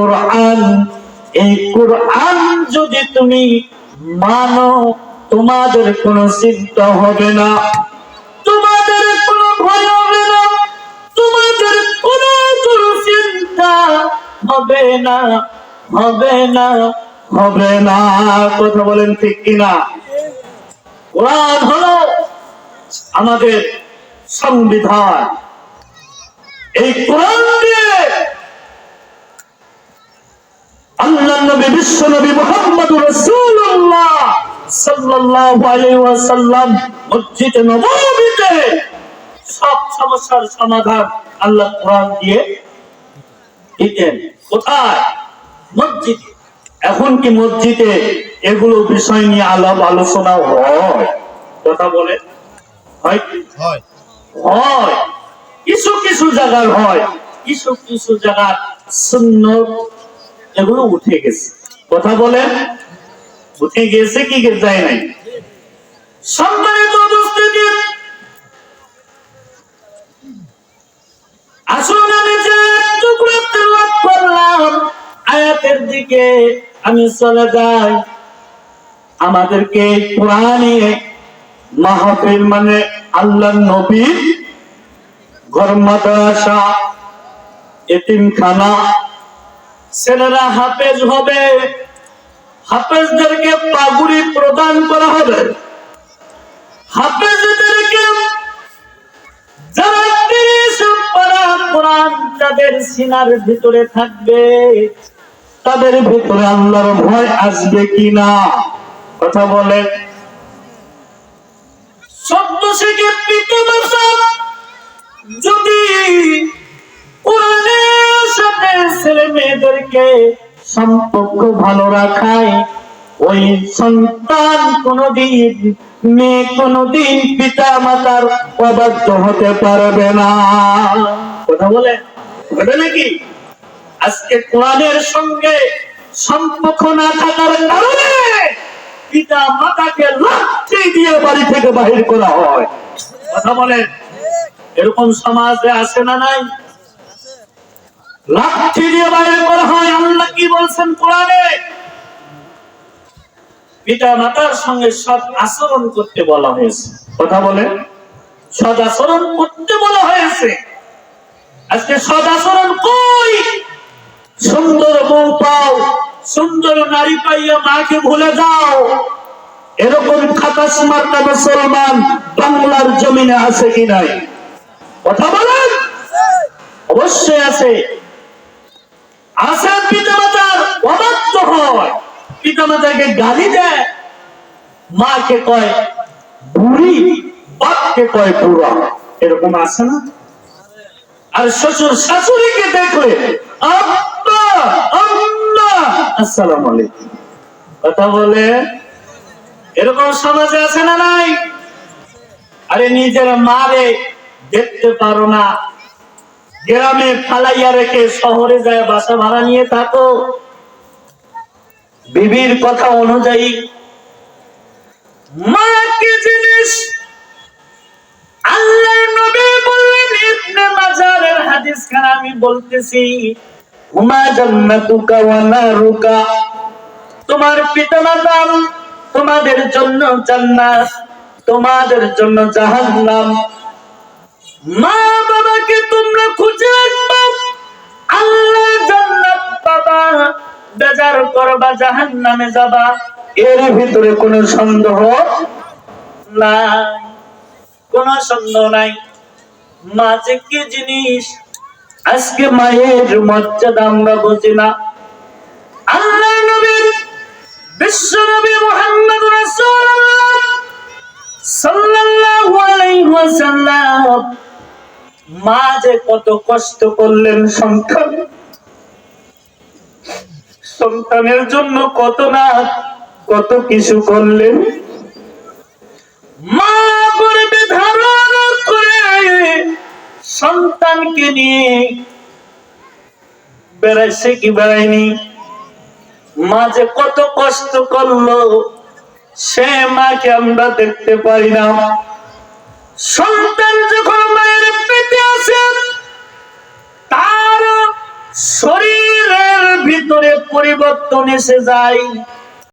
কোরআন, এই কোরআন যদি তুমি মানো, তোমাদের কোনো চিন্তা হবে না। তোমাদের কোনো ভয় হবে না। তোমাদের কোনো চিন্তা হবে না হবে না হবে না। কথা বলেন ঠিক কিনা? কোরআন হলো আমাদের সংবিধান। এই কোরআন দিয়ে আল্লাহ নবী বিশ্ব নবী মোহাম্মদ রাসূলুল্লাহ সাল্লাল্লাহু আলাইহি ওয়াসাল্লাম মসজিদ নববীতে সব সমস্যার সমাধান আল্লাহ কোরআন দিয়ে দিতেন। কোথায়? মসজিদে। এখন কি মসজিদে এগুলো বিষয় নিয়ে আলাপ আলোচনা হয়? কথা বলে। হয়? হয়। কিছু কিছু জায়গার হয়। কিছু কিছু জায়গার শূন্য এগুলো উঠে গেছে। কথা বলে উঠে গেছে কি যায় নাই? সম্মানিত উপস্থিতি, আসুন আমি যে করলাম, আয়াতের দিকে আমি চলে যাই। আমাদেরকে কোরআনে, মাহফিল মানে আল্লাহ নবী, ঘর মাদ্রাসা, এতিমখানা ছেলেরা হাফেজ হবে। হাফেজদেরকে পাগুড়ি প্রদান করা হবে। হাফেজদেরকে যারা পারা কোরআন তাদের সিনার ভিতরে থাকবে। তাদের ভিতরে আল্লাহর ভয় আসবে কিনা কথা বলেন। সত্য থেকে পিতামাতা মেয়েদেরকে সম্পর্ক ভালো রাখায়। ওই সন্তান কোনদিন, মেয়ে কোনদিন পিতা মাতার অবাধ্য হতে পারবে না। কথা বলে? হবে নাকি? আজকে কোরআনের সঙ্গে সম্পর্ক না থাকার কারণে পিতা মাতাকে লাঠি দিয়ে বাড়ি থেকে বাহির করা হয়। কথা বলেন? এরকম সমাজে আছে না নাই? লাঠি দিয়ে বাইরে করা হয়, আল্লাহ কি বলছেন কোরআনে? পিতা মাতার সঙ্গে সৎ আচরণ করতে বলা হয়েছে। কথা বলে সৎ আচরণ করতে বলা হয়েছে। আজকে সৎ আচরণ কই? সুন্দর বউ পাও, সুন্দর নারী পাইয়া মাকে ভুলে যাও। এরকম খাতাস মার্কা মুসলমান, বাংলার জমিনে আছে কি নাই? কথা বলেন? অবশ্যই আছে। আছে পিতামাতার অবাধ্য হয়। গালি দেয়। মাকে কয়, বুড়ি, বাপকে কয়, বুড়া। এরকম আছে না? আর শ্বশুর শাশুড়িকে দেখলে, আব্বা আলাইকুম। কথা বলে, এরকম সমাজে আছে না নাই? আরে নিজের মারে দেখতে পারো না। গ্রামে ফালাইয়া রেখে শহরে যায় বাসা ভাড়া নিয়ে থাকো। বিবির কথা অনুযায়ী, মা, কি জিনিস? নবী বললেন, ইবনে মাজারের হাদিস আমি বলতেছি হুমা জান্নাতুকা ওয়া নারুকা? তোমার পিতামাতা তোমাদের জন্য জান্নাত, তোমাদের জন্য জাহান্নাম। মা বাবাকে তোমরা খুঁজে আল্লাহ জান্নাত পাবা, বেজার করবা, জাহান্নামে যাবা। এর ভিতরে কোনো সন্দেহ নাই। কোন সন্দেহ নাই। মা যে কি জিনিস? আজকে মায়ের মর্যাদা আমরা বুঝি না। আল্লাহ নবী, বিশ্ব নবী মুহাম্মদ রাসূলুল্লাহ সাল্লাল্লাহু আলাইহি ওয়াসাল্লাম মা যে কত কষ্ট করলেন সন্তান। সন্তানের জন্য কত না, কত কিছু করলেন। মা গর্বে ধারণ করে সন্তানকে নিয়ে বেড়াইছে কি বেড়ায়নি? মা যে কত কষ্ট করল, সে মাকে আমরা দেখতে পারি না। সন্তান পরিবর্তন এসে যায়।